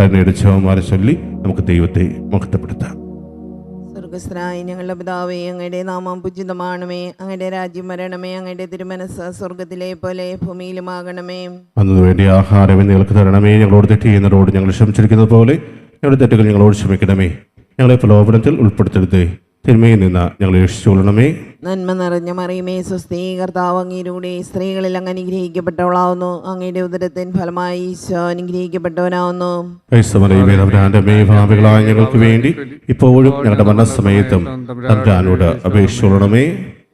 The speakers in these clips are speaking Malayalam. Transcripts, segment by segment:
കരുണയുടെ ചോമാരെ ചൊല്ലി നമുക്ക് ദൈവത്തെ മഹത്വപ്പെടുത്താം. സ്വർഗസ്രായ ഞങ്ങളുടെ പിതാവേ അങ്ങയുടെ നാമം പൂജിതമാണമേ. അങ്ങയുടെ രാജ്യം വരണമേ. അങ്ങയുടെ തിരുമനസ് സ്വർഗത്തിലെ പോലെ ഭൂമിയിലുമാകണമേ. അന്നു വേണ്ടി ആഹാരം നിങ്ങൾക്ക് തരണമേ. ഞങ്ങളോട് തെറ്റ് ചെയ്യുന്നവരോട് ഞങ്ങൾ ക്ഷമിച്ചിരിക്കുന്നത് പോലെ ഞങ്ങളുടെ തെറ്റുകൾ ഞങ്ങളോട് ക്ഷമിക്കണമേ. ഞങ്ങളെ പ്രലോഭനത്തിൽ ഉൾപ്പെടുത്തരുതേ. തിന്മയിൽ നിന്ന് ഞങ്ങൾ രക്ഷിച്ചുകൊള്ളണമേ നന്മ നിറഞ്ഞ മറിയുമേ സ്വസ്തി കർത്താവ് അങ്ങയിലൂടെ സ്ത്രീകളിൽ അങ്ങ് അനുഗ്രഹിക്കപ്പെട്ടവളാവുന്നു. അങ്ങയുടെ ഉദരത്തിൻ ഫലമായി ഈശോ അനുഗ്രഹിക്കപ്പെട്ടവനാവുന്നു. ഭാവികളായ ഞങ്ങൾക്ക് വേണ്ടി ഇപ്പോഴും ഞങ്ങളുടെ മരണസമയത്തും തമ്പുരാനോട് അപേക്ഷിച്ചുകൊള്ളണമേ.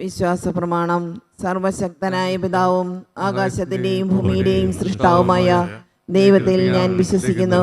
വിശ്വാസ പ്രമാണം സർവശക്തനായ പിതാവും ആകാശത്തിന്റെയും ഭൂമിയുടെയും സൃഷ്ടാവുമായ ദൈവത്തിൽ ഞാൻ വിശ്വസിക്കുന്നു.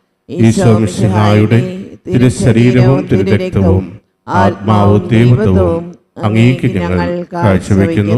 ഈശോ മിശിഹായുടെ തിരുശരീരവും തിരുരക്തവും ആത്മാവും ദൈവത്വവും അങ്ങേക്ക് ഞങ്ങൾ കാഴ്ചവെക്കുന്നു.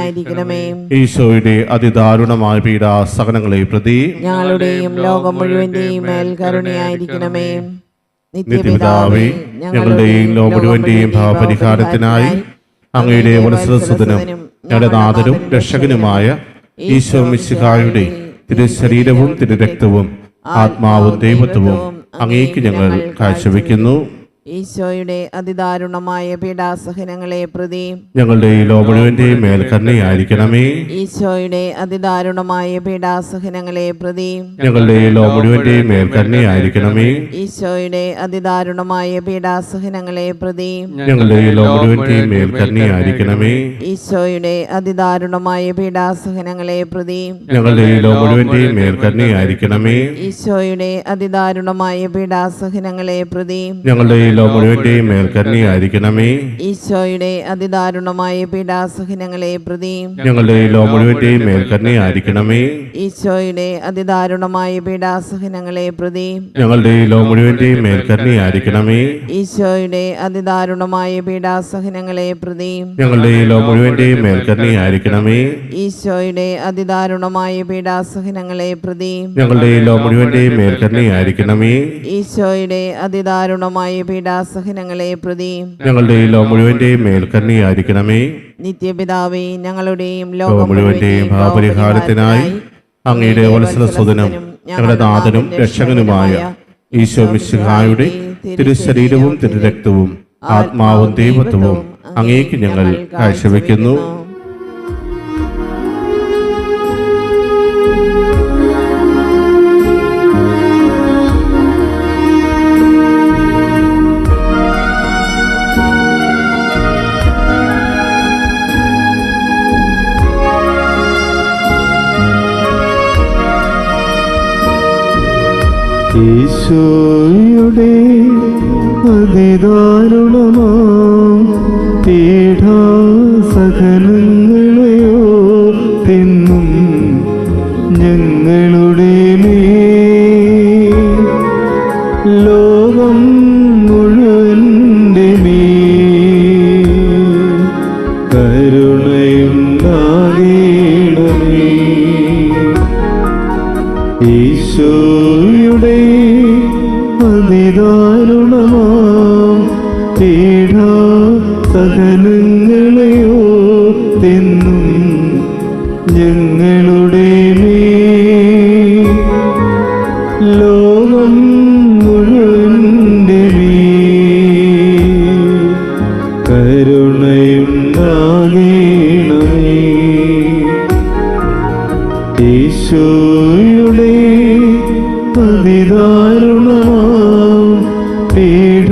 കരുണയായിരിക്കണമേ ഈശോയുടെ അതിദാരുണമായ പീഡാസകനങ്ങളെ പ്രതി ഞങ്ങളുടെയും ലോകം മുഴുവന്റെയും മേൽ കരുണയായിരിക്കണമേ. നിത്യപിതാവേ ഞങ്ങളുടെയും ലോകം മുഴുവന്റെയും ഭാവപരിഹാരത്തിനായി അങ്ങയുടെ വത്സരസുതനും ഞങ്ങളുടെ നാഥനും രക്ഷകനുമായ ഈശോ മിശിഹായുടെ തിരുശരീരവും തിരുരക്തവും ആത്മാവും ദൈവത്വവും അങ്ങേക്ക് ഞങ്ങൾ കാഴ്ചവെക്കുന്നു. ഈശോയുടെ അതിദാരുണമായ പീഡാസഹനങ്ങളെ പ്രതി ഞങ്ങളുടെ ഈ ലോകത്തെ മേൽക്കരണയായിരിക്കണമേ മേൽ കരുണയായിരിക്കണമേ. ഈശോയുടെ അതിദാരുണമായ പീഡാസഹനങ്ങളെ പ്രതി ഞങ്ങളുടെ ഈ ലോകത്തെ മേൽക്കരണയായിരിക്കണമേ മേൽ കരുണയായിരിക്കണമേ. ഈശോയുടെ അതിദാരുണമായ പീഡാസഹനങ്ങളെ പ്രതി ഞങ്ങളുടെ ഈ ലോകത്തെ മേൽക്കരണയായിരിക്കണമേ മേൽ കരുണയായിരിക്കണമേ. ഈശോയുടെ അതിദാരുണമായ പീഡാസഹനങ്ങളെ പ്രതി ഞങ്ങളുടെ ഈ ലോകത്തെ മേൽക്കരണയായിരിക്കണമേ മേൽ കരുണയായിരിക്കണമേ. ഈശോയുടെ അതിദാരുണമായ പീഡാസഹനങ്ങളെ പ്രതി ഞങ്ങളുടെ ഈ മുഴുവന്റെയും മേൽക്കരണിയായിരിക്കണമേ ഈശോയുടെ അതിദാരുണമായ പീഡാസഹനങ്ങളെ പ്രതി ഞങ്ങളുടെ ലോ മുഴുവന്റെയും മേൽക്കരണിയായിരിക്കണമേ ഈശോയുടെ അതിദാരുണമായ പീഡാസഹനങ്ങളെ പ്രതി ഞങ്ങളുടെ ലോ മുഴുവന്റെയും മേൽക്കരണിയായിരിക്കണമേ ഈശോയുടെ അതിദാരുണമായ പീഡാസഹനങ്ങളെ പ്രതി ഞങ്ങളുടെ ലോ മുഴുവന്റെയും മേൽക്കരണിയായിരിക്കണമേ ഈശോയുടെ അതിദാരുണമായ പീഡാസഹനങ്ങളെ പ്രതി ഞങ്ങളുടെ ഈ ലോ മുഴുവന്റെയും മേൽക്കരണിയായിരിക്കണമേ ഈശോയുടെ അതിദാരുണമായ പീഡാസഹനങ്ങളെ പ്രതി ഞങ്ങളുടെയും ലോകം മുഴുവന്റെയും മേൽക്കണ്ണിയായിരിക്കണമേ നിത്യപിതാവേ ഞങ്ങളുടെയും ലോകമുഴുവന്റെയും ലോകം മുഴുവന്റെയും ഭാവപരിഹാരത്തിനായി അങ്ങയുടെ വത്സലസുതനും ഞങ്ങളുടെ നാഥനും രക്ഷകനുമായ ഈശോ മിശിഹായുടെ തിരുശരീരവും തിരുരക്തവും ആത്മാവും ദൈവത്വവും അങ്ങേക്ക് ഞങ്ങൾ കാഴ്ചവെക്കുന്നു. ഈശോയുടെ അതിദാരുണമാ പീഠാസഹനങ്ങളെയോ തിന്നും ഞങ്ങളുടെ മേ ലോകം ഞങ്ങളുടെ ലോകം മുഴുവന്റെ കരുണയുണ്ടാകേണമേ. ഈശോയുടെ അതിദാരുണമാ പീഠാസഹനങ്ങളെയോ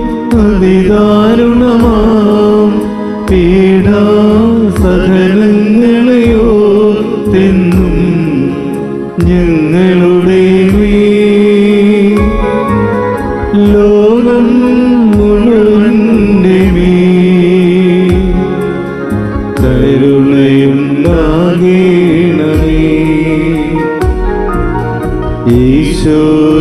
അതിദാരുണമാ പീഡാസഹനങ്ങളെയോ തിന്നും ഞങ്ങളുടെ ലോകം മുഴുവന്റെ കരുണയുണ്ടാകേണമേ. ഈശോയുടെ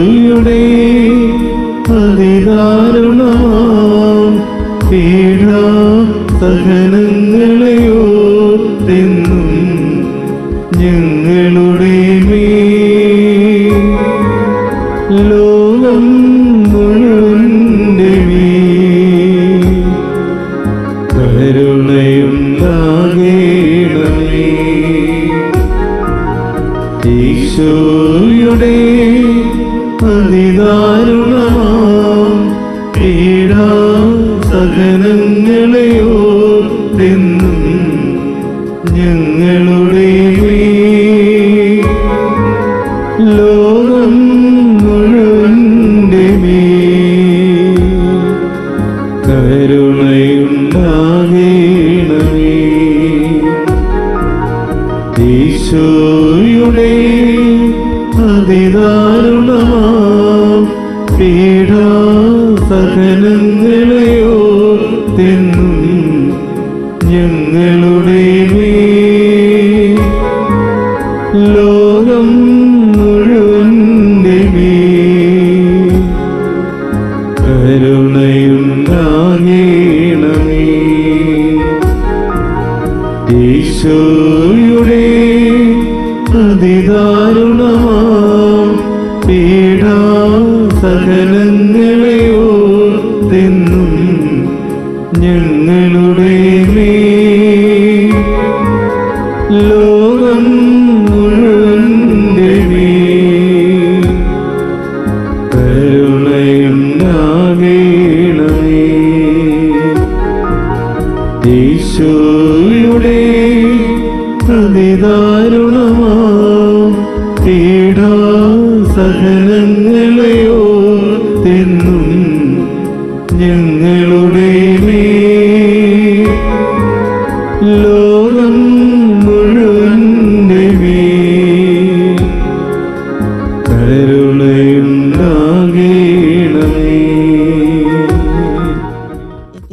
ലോകം മുഴുവന്റെ കരുണയുണ്ടാകേണമേ. ഈശോയുടെ അതിദാരുണമാ പീഡാസഹനങ്ങളെയോ തിന്നും ഞങ്ങളുടെ പീഡാസഹനങ്ങളെയോ തിന്നും ഞങ്ങളുടെ മേൽ. ലോകം മുഴുവന്റെ മേൽ. കരുണയുണ്ടാകേണമേ. ഈശോയുടെ അതിദാരുണമാ പീഡാസഹനങ്ങളെയോ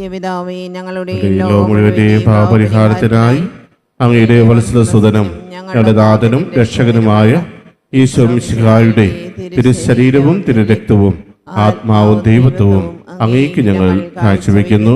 നിത്യപിതാവേ ഞങ്ങളുടെ പാപരിഹാരത്തിനായി ലോകം മുഴുവന്റെയും പാപപരിഹാരത്തിനായി അങ്ങയുടെ വത്സലസുതനും ഞങ്ങളുടെ നാഥനും രക്ഷകനുമായ ഈശോ മിശിഹായുടെ തിരുശരീരവും തിരുരക്തവും ആത്മാവും ദൈവത്വവും അങ്ങേക്ക് ഞങ്ങൾ കാഴ്ചവെക്കുന്നു.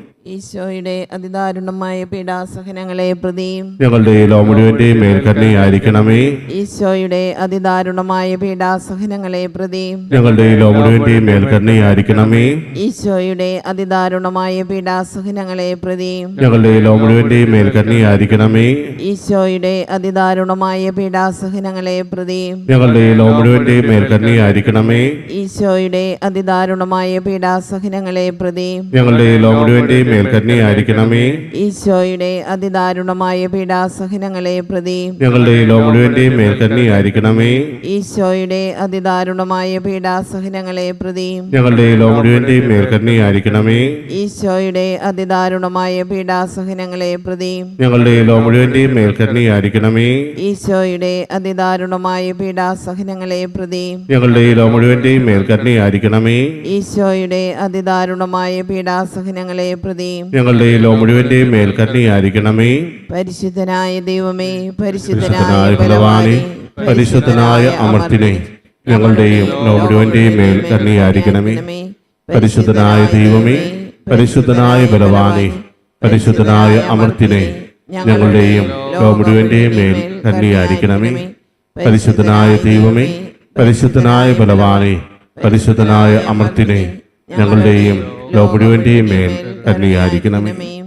ഈശോയുടെ അതിദാരുണമായ പീഡാസഹനങ്ങളെ പ്രതി ഞങ്ങളുടെ ലോ മുഴുവന്റെയും മേൽക്കരുണയായിരിക്കണമേ ഈശോയുടെ അതിദാരുണമായ പീഡാസഹനങ്ങളെ പ്രതി ഞങ്ങളുടെ ലോ മുഴുവന്റെയും മേൽക്കരുണയായിരിക്കണമേ ഈശോയുടെ അതിദാരുണമായ പീഡാസഹനങ്ങളെ പ്രതി ഞങ്ങളുടെ ലോ മുഴുവന്റെയും മേൽക്കരുണയായിരിക്കണമേ ഈശോയുടെ അതിദാരുണമായ പീഡാസഹനങ്ങളെ പ്രതി ഞങ്ങളുടെ ലോ മുഴുവന്റെയും മേൽക്കരുണയായിരിക്കണമേ ഈശോയുടെ അതിദാരുണമായ പീഡാസഹനങ്ങളെ പ്രതി ഞങ്ങളുടെ ലോ മുഴുവന്റെയും മേൽക്കരുണയായിരിക്കണമേ. ഈശോയുടെ അതിദാരുണമായ പീഡാസഹനങ്ങളെ പ്രതി ഞങ്ങളുടെ ലോ മുഴുവന്റെയും മേൽക്കരുണയായിരിക്കണമേ. ഈശോയുടെ അതിദാരുണമായ പീഡാസഹനങ്ങളെ പ്രതി ഞങ്ങളുടെ ലോ മുഴുവന്റെയും മേൽക്കരുണയായിരിക്കണമേ. ഈശോയുടെ അതിദാരുണമായ പീഡാസഹനങ്ങളെ പ്രതി ഞങ്ങളുടെ ലോ മുഴുവന്റെയും മേൽക്കരുണയായിരിക്കണമേ. ഈശോയുടെ അതിദാരുണമായ പീഡാസഹനങ്ങളെ പ്രതി ഞങ്ങളുടെ ലോ മുഴുവന്റെയും മേൽക്കരുണയായിരിക്കണമേ. ഈശോയുടെ അതിദാരുണമായ പീഡാസഹനങ്ങളെ പ്രതി ഞങ്ങളുടെ ലോ മുഴുവന്റെയും മേൽക്കരണിയായിരിക്കണമേ. പരിശുദ്ധനായ ദൈവമേ പരിശുദ്ധനായ ഭഗവാനെ ബലവാനെ പരിശുദ്ധനായ അമർത്തിനെ ഞങ്ങളുടെയും ലോ മുഴുവന്റെയും മേൽക്കരണിയായിരിക്കണമേ. പരിശുദ്ധനായ ദൈവമേ പരിശുദ്ധനായ ബലവാനെ പരിശുദ്ധനായ അമർത്തിനെ ഞങ്ങളുടെയും ലോ മുഴുവന്റെയും മേൽ കണ്ണിയായിരിക്കണമേ പരിശുദ്ധനായ ദൈവമേ പരിശുദ്ധനായ ബലവാനെ പരിശുദ്ധനായ അമർത്തിനെ ഞങ്ങളുടെയും ലോ മുഴുവന്റെയും മേൽ കന്യായിരിക്കണമേ ആമേൻ